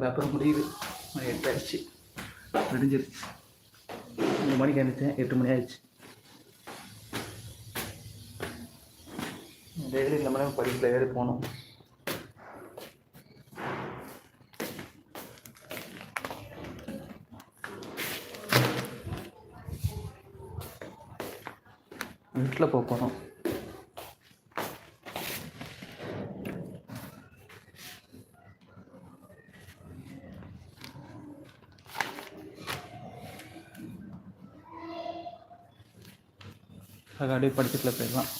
Paper முடியுது மணி எட்டாயிடுச்சு விடிஞ்சிருச்சு மூணு மணிக்கு அனுப்பிச்சேன் எட்டு மணி ஆயிடுச்சு டெய்லி இந்த மாதிரி படிக்கல ஏறி போகணும் வீட்டில் போக போகிறோம் அப்படியே படிச்சுட்டுல போயிடலாம்.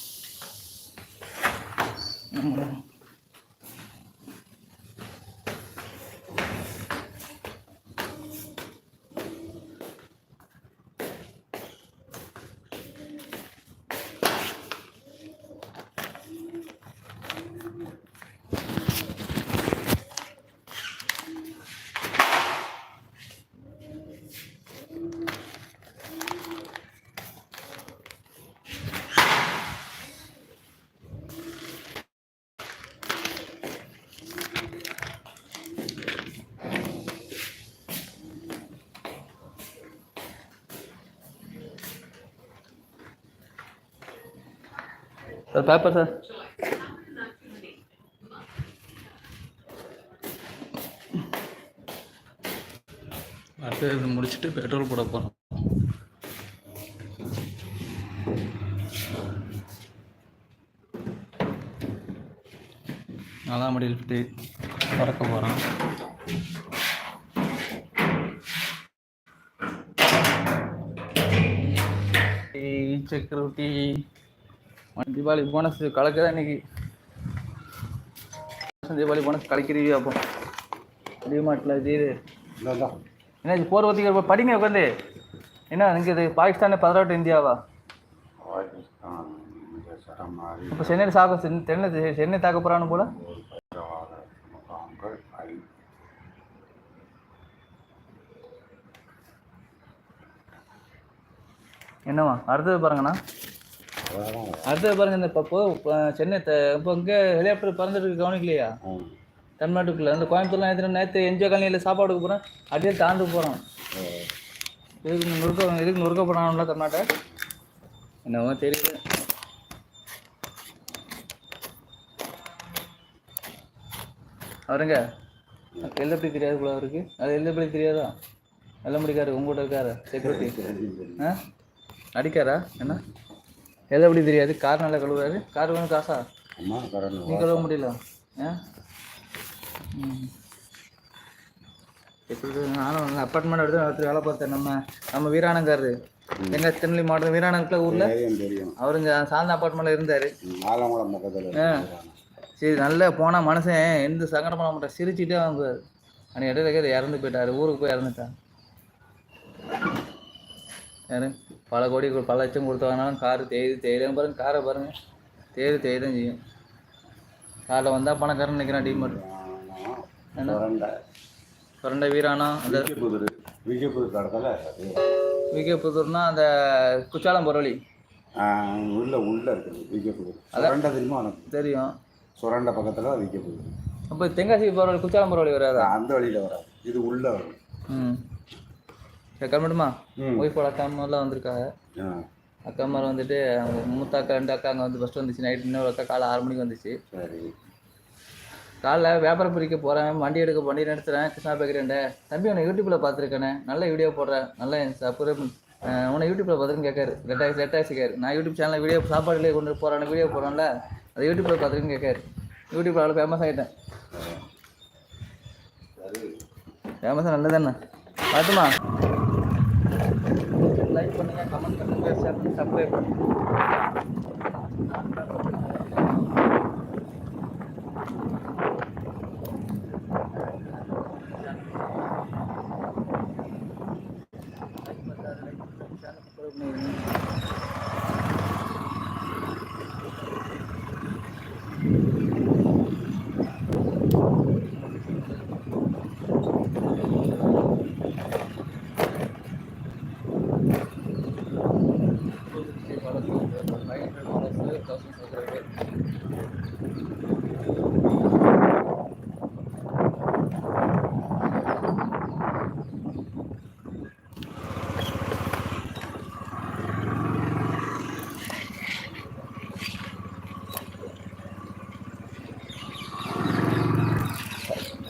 Sir paper sir. அடுத்து இது முடிச்சுட்டு பெட்ரோல் போட போகிறோம் நாலாம் மடியில் விட்டு பறக்க போகிறோம் செக்யூரிட்டி தீபாவளி போனஸ் கலக்குதா இன்னைக்கு? தீபாவளி போனஸ் கலக்கிறீங்க அப்போ? டிமார்ட்டில் இது என்ன இது போர் ஒத்திக்க படிங்க உட்காந்து என்ன இங்கே இது பாகிஸ்தான் பதினெட்டு இந்தியாவா? இப்போ சென்னை சாக தென்னை சென்னை தாக்க போகிறான்னு போல? என்னவா அடுத்தது பாருங்கண்ணா. அடுத்தது பாருங்க இந்த இப்போ சென்னை இப்போ இங்கே ஹெலிகாப்டர் பறந்துட்டு கவனிக்கலையா? தமிழ்நாட்டுக்குள்ள. இந்த கோயம்புத்தூர்லாம் எத்தனை நேற்று என்ஜிஓ காலனியில் சாப்பாடுக்கு போகிறேன் அப்படியே தாண்டு போகிறோம் இதுக்கு நுறுக்க இதுக்கு நுறுக்க போனாங்களா தமிழ்நாட்டை? என்னவோ தெரியல அவருங்க எல்லப்படி தெரியாது போல அவருக்கு அது எல்லப்படி தெரியாதா? நல்ல முடிக்காரு உங்கள்கிட்ட இருக்காரு செக்யூரிட்டி ஆ? அடிக்காரா என்ன? எல்லப்படி தெரியாது? கார் நல்லா கழுவுறாரு. கார் வேணும் காசா? நீ கழுவ முடியல. எப்படி நானும் அப்பார்ட்மெண்ட் எடுத்து ஒருத்தர் வேலை பார்த்தேன். நம்ம நம்ம வீரானங்காரு எங்க திருநெல்வேலி மாவட்டம் வீரானங்கில் ஊரில்? அவருங்க சார்ந்த அப்பார்ட்மெண்ட்டில் இருந்தார். சரி நல்லா போனால் மனுஷன். எந்த சங்கடம் பண்ண மாட்டான் சிரிச்சுட்டே வாங்குவார். அன்னைக்கு இடையில இறந்து போயிட்டாரு. ஊருக்கு போய் இறந்துட்டான் யாரு? பல கோடி பல லட்சம் கொடுத்தவனாலும் காரு தேயுது தேயிலும் பாருங்க காரை பாருங்க. தேயுது தேய்தான் செய்யும். காரில் வந்தால் பணக்காரன் நினைக்கிறான் டீமர் என்ன? சுரண்டை. வீரானா? அந்த விஜயபுதூர் விஜயபுதூர் கடத்தில் விகே புதூர்னா அந்த குச்சாலம் பொருளி. உள்ள உள்ள இருக்குது விஜயபுதூர் சுரண்டை தெரியுமா உனக்கு? தெரியும். சுரண்டை பக்கத்தில் விஜயபுதூர் அப்போ தென்காசி பொருளி குச்சாலம் பொருளி வராதா? அந்த வழியில் வராது. இது உள்ள வரும். ம். சரி கிளம்பட்டுமா ம். ஒய்ஃபோட அக்கா அம்மாலாம் வந்திருக்காங்க. அக்கா அம்மா வந்துட்டு அவங்க மூத்த அக்கா ரெண்டு அக்கா அங்கே வந்து ஃபஸ்ட்டு வந்துச்சு. நைட் இன்னொரு அக்கா காலை ஆறு மணிக்கு வந்துச்சு. காலைல வியாபாரம் பிரிக்க போகிறேன் வண்டி எடுக்க வண்டி எடுத்துறேன் கிருஷ்ணா பேக்கரேண்ட தம்பி உன்னை யூடியூப்பில் பார்த்துருக்கேனே. நல்ல வீடியோ போடுறேன். நல்ல சப்ஸ்கிரைப் உன்னை யூடியூப்பில் பார்த்துருன்னு கேட்காரு. ரெட்டாயிரத்தி ரெட்டாயிரத்தி கேட்காரு. நான் யூடியூப் சேனலில் வீடியோ சாப்பாடுலேயே கொண்டு போகிறேன் வீடியோ போடுறேன்ல அதை யூடியூப்பில் பார்த்துருக்குன்னு கேட்காரு. யூடியூப்பில் அவ்வளோ ஃபேமஸ் ஆகிட்டேன் ஃபேமஸாக நல்லதானே பார்த்துமா? லைக் பண்ணுங்க கமெண்ட் பண்ணுங்க ஷேர் பண்ணி சப்ஸ்கிரைப் பண்ணுங்க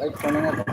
like coming up.